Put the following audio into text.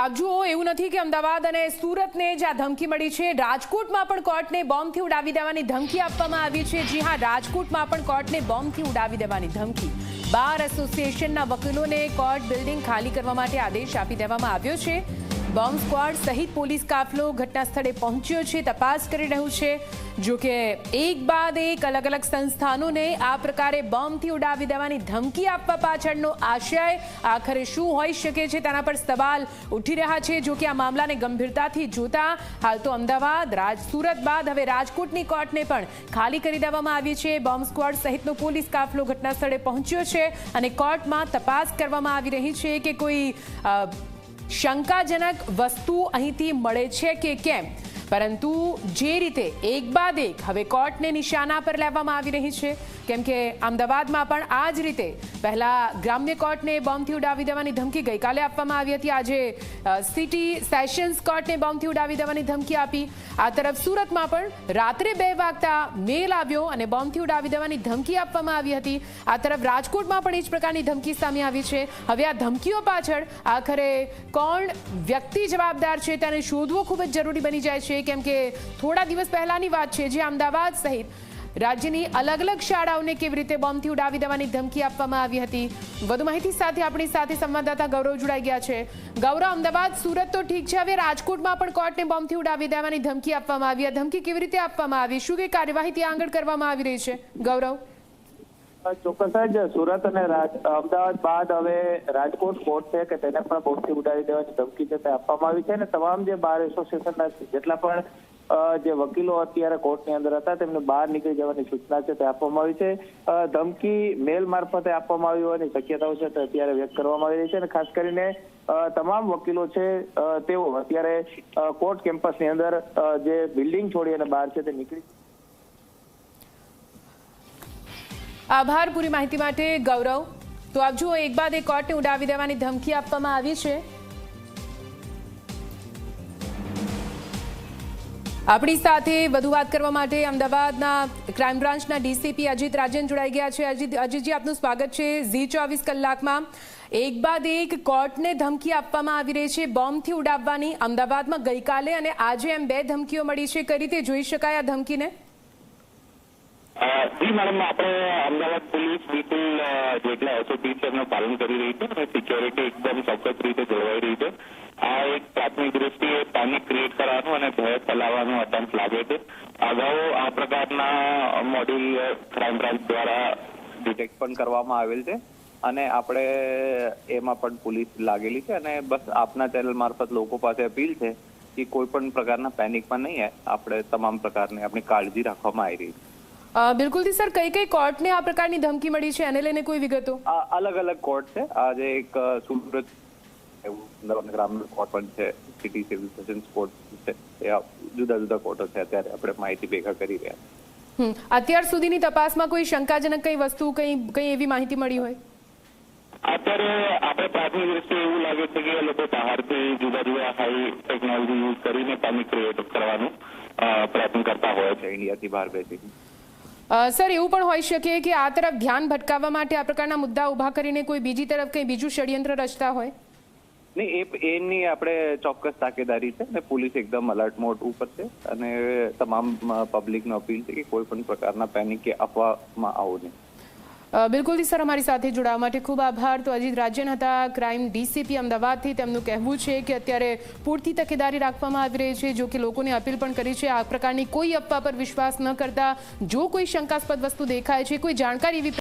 આપ જુઓ, એવું નથી કે અમદાવાદ અને સુરતને જ આ ધમકી મળી છે. રાજકોટમાં પણ કોર્ટને બોમ્બથી ઉડાવી દેવાની ધમકી આપવામાં આવી છે. જી હા, રાજકોટમાં પણ કોર્ટને બોમ્બથી ઉડાવી દેવાની ધમકી. બાર એસોસિએશનના વકીલોને કોર્ટ બિલ્ડિંગ ખાલી કરવા માટે આદેશ આપી દેવામાં આવ્યો છે. બોમ્બ સ્ક્વોડ સહિત પોલીસ કાફલો ઘટના સ્થળે પહોંચ્યો છે, તપાસ કરી રહ્યું છે. જો કે એક બાદ એક અલગ અલગ સંસ્થાનોને આ પ્રકારે બોમ્બથી ઉડાવી દેવાની ધમકી આપવા પાછળનો આશય આખરે શું હોઈ શકે છે તેના પર સવાલ ઉઠી રહ્યા છે. જો કે આ મામલાને ગંભીરતાથી જોતા હાલ તો અમદાવાદ રાજ સુરત બાદ હવે રાજકોટની કોર્ટને પણ ખાલી કરી દેવામાં આવી છે. બોમ્બ સ્ક્વોડ સહિતનો પોલીસ કાફલો ઘટના સ્થળે પહોંચ્યો છે. અને કોર્ટમાં તપાસ કરવામાં આવી રહી છે કે કોઈ શંકાજનક વસ્તુ અહીંથી મળે છે કે કેમ? પરંતુ જે રીતે એક બાદ એક હવે કોર્ટને નિશાના પર લેવામાં આવી રહી છે, કેમ કે અમદાવાદમાં પણ આ જ રીતે પહેલા ગ્રામ્ય કોર્ટને બોમ્બથી ઉડાવી દેવાની ધમકી ગઈકાલે આપવામાં આવી હતી. આજે સિટી સેશન્સ કોર્ટને બોમ્બથી ઉડાવી દેવાની ધમકી આપી. આ તરફ સુરતમાં પણ રાત્રે બે વાગતા મેલ આવ્યો અને બોમ્બથી ઉડાવી દેવાની ધમકી આપવામાં આવી હતી. આ તરફ રાજકોટમાં પણ એ જ પ્રકારની ધમકી સામે આવી છે. હવે આ ધમકીઓ પાછળ આખરે કોણ વ્યક્તિ જવાબદાર છે તેને શોધવો ખૂબ જ જરૂરી બની જાય છે. કેમ કે થોડા દિવસ પહેલાની વાત છે, જે અમદાવાદ સહિત રાજ્યની અલગ અલગ શાળાઓને કેવી રીતે બોમ્બથી ઉડાવી દેવાની ધમકી આપવામાં આવી હતી. વધુ માહિતી સાથે આપણી સાથે સંવાદદાતા ગૌરવ જોડાઈ ગયા છે. ગૌરવ, અમદાવાદ, સુરત તો ઠીક છે, હવે રાજકોટમાં પણ કોર્ટને બોમ્બથી ઉડાવી દેવાની ધમકી આપવામાં આવી. ધમકી કેવી રીતે આપવામાં આવી? શું કે કાર્યવાહી ત્યાં આગળ કરવામાં આવી રહી છે? ગૌરવ? ચોક્કસ જ સુરત અને અમદાવાદ બાદ હવે રાજકોટ કોર્ટ છે કે તેને પણ બોટથી ઉડાવી દેવાની ધમકી છે તે આપવામાં આવી છે અને તમામ જે બાર એસોસિએશનના જેટલા પણ જે વકીલો અત્યારે કોર્ટની અંદર હતા તેમને બહાર નીકળી જવાની સૂચના છે તે આપવામાં આવી છે. ધમકી મેલ મારફતે આપવામાં આવી હોવાની શક્યતાઓ છે તે અત્યારે વ્યક્ત કરવામાં આવી રહી છે અને ખાસ કરીને તમામ વકીલો છે તેઓ અત્યારે કોર્ટ કેમ્પસની અંદર જે બિલ્ડિંગ છોડી અને બહાર છે તે નીકળી આભાર પૂરી માહિતી માટે ગૌરવ. તો આપ જુઓ, એક બાદ એક કોર્ટને ઉડાવી દેવાની ધમકી આપવામાં આવી છે. આપણી સાથે વધુ વાત કરવા માટે અમદાવાદના ક્રાઇમ બ્રાન્ચના ડીસીપી અજીત રાજન જોડાઈ ગયા છે. અજીત, અજીતજી, આપનું સ્વાગત છે ઝી ચોવીસ કલાકમાં. એક બાદ એક કોર્ટને ધમકી આપવામાં આવી રહી છે બોમ્બથી ઉડાવવાની અમદાવાદમાં ગઈકાલે અને આજે એમ બે ધમકીઓ મળી છે. કઈ રીતે જોઈ શકાય આ ધમકીને? જી મેડમ આપણે અમદાવાદ પોલીસ બિલકુલ જેટલા એસઓપી છે એમનું પાલન કરી રહી છે અને સિક્યોરિટી એકદમ ચોક્કસ રીતે જળવાઈ રહી છે. આ એક પ્રાથમિક દ્રષ્ટિએ પેનિક ક્રિએટ કરવાનું અને ભય ફેલાવવાનું અટેમ્પ લાગે છે. અગાઉ આ પ્રકારના મોડ્યુલ ક્રાઇમ બ્રાન્ચ દ્વારા ડિટેક્ટ પણ કરવામાં આવેલ છે અને આપણે એમાં પણ પોલીસ લાગેલી છે અને બસ આપના ચેનલ મારફત લોકો પાસે અપીલ છે કે કોઈ પણ પ્રકારના પેનિકમાં નહીં આપણે તમામ પ્રકારની આપણી કાળજી રાખવામાં આવી રહી છે. બિલકુલથી સર કઈ કઈ કોર્ટને આ પ્રકારની ધમકી મળી છે? એને લઈને કોઈ વિગતો? આ અલગ અલગ કોર્ટ છે. આજે એક સુરત ગ્રામ્ય કોર્ટ પણ છે. સિટી સિવિલ સર્જન્સ કોર્ટ છે. એ જુદા જુદા કોર્ટો છે. અત્યારે આપણે માહિતી ભેગા કરી રહ્યા અત્યાર સુધીની તપાસમાં કોઈ શંકાજનક કઈ વસ્તુ કઈ કઈ એવી માહિતી મળી હોય? અત્યારે આપણે પ્રાથમિક દ્રષ્ટિએ એવું લાગે છે કે એ લોકો બહારથી જુદા જુદા હાઈ ટેકનોલોજી યુઝ કરીને પેનિક ક્રિએટ કરવાનું પ્રયત્ન કરતા હોય છે. ઇન્ડિયાથી બહાર બેસી અ, સર, એવું પણ હોઈ શકે કે આ તરફ ધ્યાન ભટકાવવા માટે આ પ્રકારના મુદ્દા ઊભા કરીને કોઈ બીજી તરફ કંઈ બીજું ષડયંત્ર રચતા હોય? નહીં, એ એની આપણે ચોક્કસ તાકેદારી છે અને પોલીસ એકદમ અલર્ટ મોડ ઉપર છે અને તમામ પબ્લિકનો અપીલ છે કે કોઈ પણ પ્રકારના પેનિક કે અફવામાં આવો નહીં. બિલકુલથી સર અમારી સાથે જોડાવા માટે ખૂબ આભાર. તો અજીત, રાજ્યન હતા ક્રાઇમ ડીસીપી અમદાવાદથી તેમનું કહેવું છે કે અત્યારે પૂરતી તકેદારી રાખવામાં આવી રહી છે, જો કે લોકોને અપીલ પણ કરી છે આ પ્રકારની કોઈ અફવા પર વિશ્વાસ ન કરતા. જો કોઈ શંકાસ્પદ વસ્તુ દેખાય છે, કોઈ જાણકારી એવી